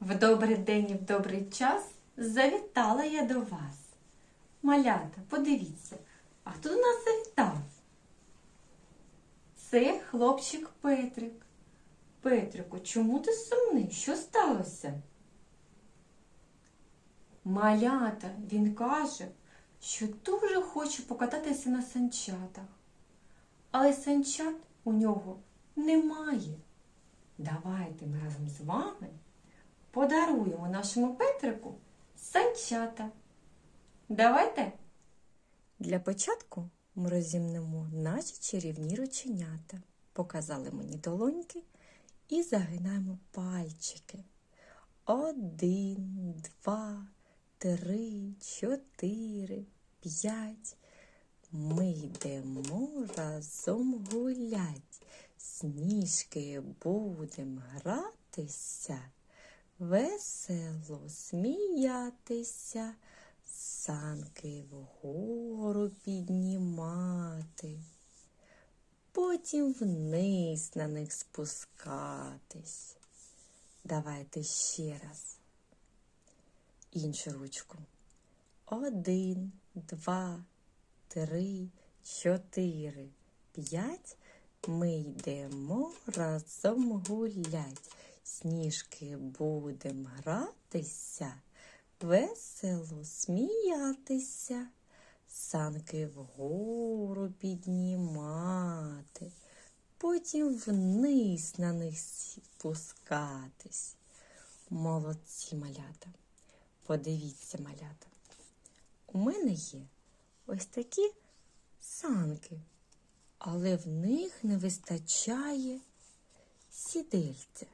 В добрий день і в добрий час завітала я до вас. Малята, подивіться, а хто до нас завітав? Це хлопчик Петрик. Петрику, чому ти сумний? Що сталося? Малята, він каже, що дуже хоче покататися на санчатах. Але санчат у нього немає. Давайте ми разом з вами подаруємо нашому Петрику санчата. Давайте. Для початку ми розімнемо наші чарівні рученята. Показали мені долоньки і загинаємо пальчики. Один, два, три, чотири, п'ять. Ми йдемо разом гулять, сніжки будем гратися, весело сміятися, санки вгору піднімати, потім вниз на них спускатись. Давайте ще раз. Іншу ручку. Один, два, три, чотири, п'ять. Ми йдемо разом гулять. Сніжки будем гратися, весело сміятися, санки вгору піднімати, потім вниз на них спускатись. Молодці малята. Подивіться, малята. У мене є ось такі санки, але в них не вистачає сідельця,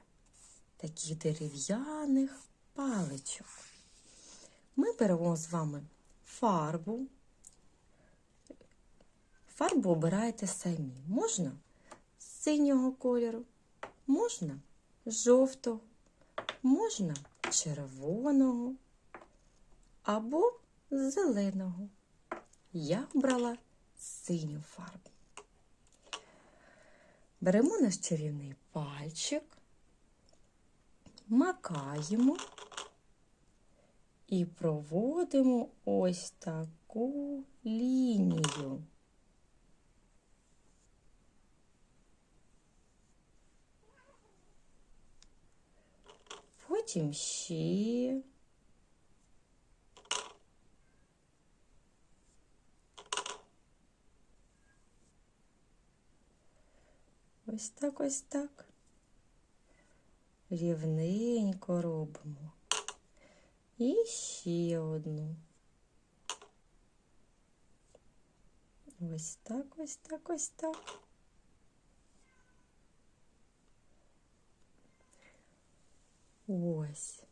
таких дерев'яних паличок. Ми беремо з вами фарбу. Фарбу обираєте самі. Можна синього кольору, можна жовтого, можна червоного або зеленого. Я обрала синю фарбу. Беремо наш чарівний пальчик, макаємо і проводимо ось таку лінію. Потім ще. Ось так, ось так. Рівненько робимо. І ще одну. Ось так, ось так, ось так. Ось.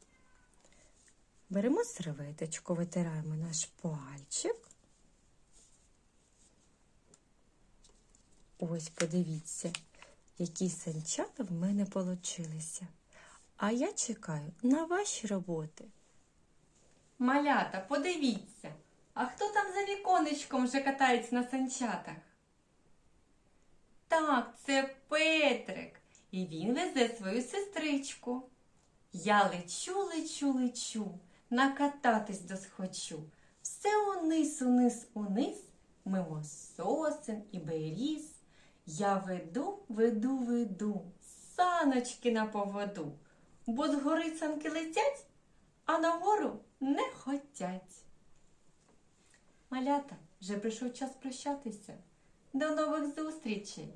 Беремо серветочку, витираємо наш пальчик. Ось, подивіться, які санчата в мене получилися. А я чекаю на ваші роботи. Малята, подивіться, а хто там за віконечком вже катається на санчатах? Так, це Петрик, і він везе свою сестричку. Я лечу, лечу, лечу, накататись досхочу. Все униз, униз, униз, мимо сосен і беріз. Я веду, веду, веду, саночки на поводу, бо згори санки летять, а нагору не хотять. Малята, вже прийшов час прощатися. До нових зустрічей!